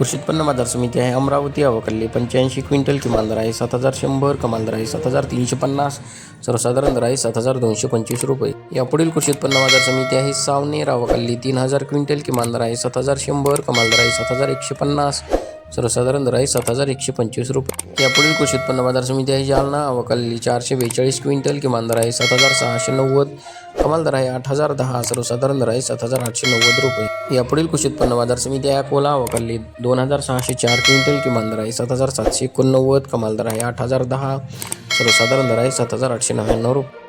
कृषी उत्पन्न बाजार समिती आहे अमरावती अवकल्ली पंच्याऐंशी क्विंटल किमान दर आहे सात हजार शंभर कमाल दर आहे सात हजार तीनशे पन्नास सर्वसाधारण दर आहे सात हजार दोनशे पंचवीस रुपये. यापुढील कृषी उत्पन्न बाजार समिती आहे सावनेर अवकल्ली तीन हजार क्विंटल किमान दर आहे सात हजार शंभर कमाल दर आहे सात हजार एकशे पन्नास. सर्वसाधारण दर आहे सात हजार एकशे पंचवीस रुपये. यापुढील कृषी उत्पन्न बाजार समिती आहे जालना. अवकल्ली चारशे बेचाळीस क्विंटल किमान दर आहे सात हजार सहाशे नव्वद. कमाल दर आहे आठ हजार दहा. सर्वसाधारण दर आहे सात हजार आठशे नव्वद रुपये. यापुढील कृषी उत्पन्न बाजार समिती आहे अकोला. अवकाली दोन हजार सहाशे चार क्विंटल किमान दर आहे सात हजार सातशे एकोणनव्वद. कमाल दर आहे आठ हजार दहा. सर्वसाधारण दर आहे सात हजार आठशे नव्याण्णव रुपये.